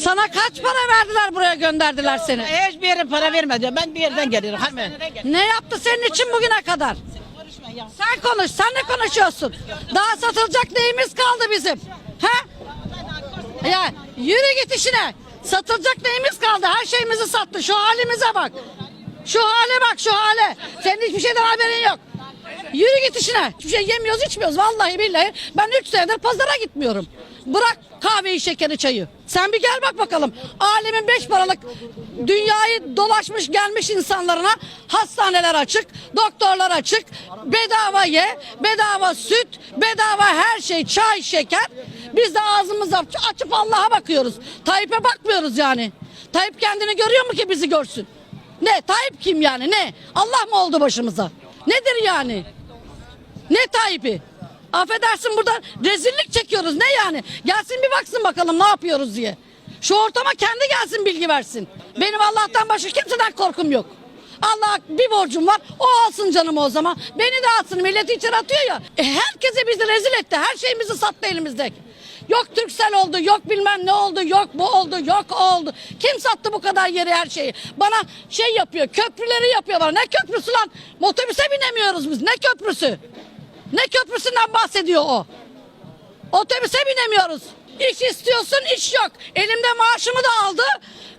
Sana kaç para verdiler buraya gönderdiler seni? Hiçbir yere para vermedi. Ben bir yerden geliyorum. Hemen. Ne yaptı senin için bugüne kadar? Sen konuş, sen ne konuşuyorsun? Daha satılacak neyimiz kaldı bizim? He? Ya yürü git işine. Satılacak neyimiz kaldı? Her şeyimizi sattı. Şu halimize bak. Şu hale bak şu hale. Senin hiçbir şeyden haberin yok. Yürü git işine. Hiçbir şey yemiyoruz içmiyoruz. Vallahi billahi. Ben 3 senedir pazara gitmiyorum. Bırak kahveyi şekeri çayı. Sen bir gel bak bakalım. Alemin beş paralık dünyayı dolaşmış gelmiş insanlarına hastaneler açık, doktorlar açık, bedava ye, bedava süt, bedava her şey, çay, şeker. Biz de ağzımızı aç- açıp Allah'a bakıyoruz. Tayyip'e bakmıyoruz yani. Tayyip kendini görüyor mu ki bizi görsün? Ne? Tayyip kim yani? Ne? Allah mı oldu başımıza? Nedir yani? Ne Tayyip'i? Affedersin burada rezillik çekiyoruz. Ne yani? Gelsin bir baksın bakalım ne yapıyoruz diye. Şu ortama kendi gelsin bilgi versin. Benim Allah'tan başka kimseden korkum yok. Allah bir borcum var. O alsın canımı o zaman. Beni de alsın. Milleti içeri atıyor ya. E, herkese bizi rezil etti. Her şeyimizi sattı elimizdeki. Yok Türksel oldu, yok bilmem ne oldu, yok bu oldu, yok o oldu. Kim sattı bu kadar yeri her şeyi? Bana şey yapıyor, köprüleri yapıyor bana. Ne köprüsü lan? Otobüse binemiyoruz biz. Ne köprüsü? Ne köprüsünden bahsediyor o? Otobüse binemiyoruz. İş istiyorsun, iş yok. Elimde maaşımı da aldı.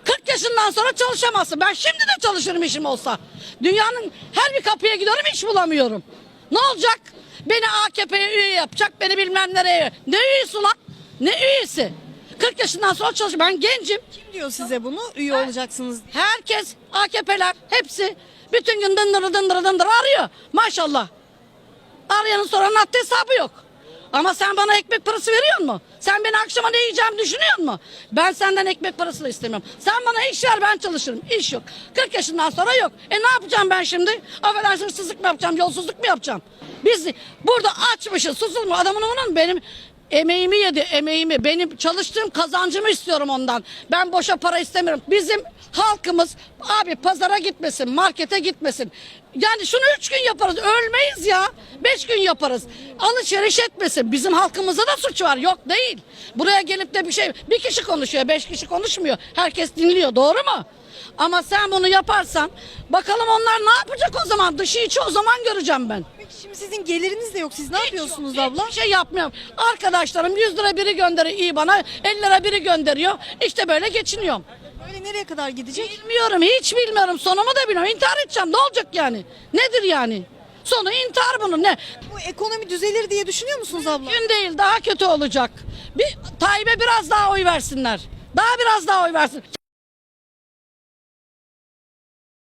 40 yaşından sonra çalışamazsın. Ben şimdi de çalışırım işim olsa. Dünyanın her bir kapıya gidiyorum, iş bulamıyorum. Ne olacak? Beni AKP'ye üye yapacak, beni bilmem nereye. Ne üyesi lan? Ne üyesi? 40 yaşından sonra çalış. Ben gencim. Kim diyor size bunu? Üye olacaksınız. Herkes AKP'ler hepsi bütün gün dındırı dındırı dındırı arıyor. Maşallah. Arayanın soranın haddi hesabı yok. Ama sen bana ekmek parası veriyor mu? Sen beni akşama ne yiyeceğimi düşünüyor mu? Ben senden ekmek parası da istemiyorum. Sen bana iş ver ben çalışırım. İş yok. 40 yaşından sonra yok. E ne yapacağım ben şimdi? Affedersin hırsızlık mı yapacağım? Yolsuzluk mu yapacağım? Biz burada açmışız susuz mu? Adamın onun benim emeğimi yedi emeğimi. Benim çalıştığım kazancımı istiyorum ondan. Ben boşa para istemiyorum. Bizim halkımız abi pazara gitmesin, markete gitmesin. Yani şunu üç gün yaparız. Ölmeyiz ya. Beş gün yaparız. Alışveriş etmesin. Bizim halkımızda da suç var. Yok değil. Buraya gelip de bir şey bir kişi konuşuyor. Beş kişi konuşmuyor. Herkes dinliyor. Doğru mu? Ama sen bunu yaparsan bakalım onlar ne yapacak o zaman? Dışı içi o zaman göreceğim ben. Şimdi sizin geliriniz de yok. Siz ne yapıyorsunuz abla? Hiçbir şey yapmıyorum. Arkadaşlarım 100 lira biri gönderiyor iyi bana. 50 lira biri gönderiyor. İşte böyle geçiniyorum. Böyle nereye kadar gidecek? Bilmiyorum hiç bilmiyorum. Sonumu da bilmiyorum. İntihar edeceğim. Ne olacak yani? Nedir yani? Sonu intihar bunun ne? Bu ekonomi düzelir diye düşünüyor musunuz abla? Gün değil daha kötü olacak. Bir Tayyip'e biraz daha oy versinler. Daha biraz daha oy versin.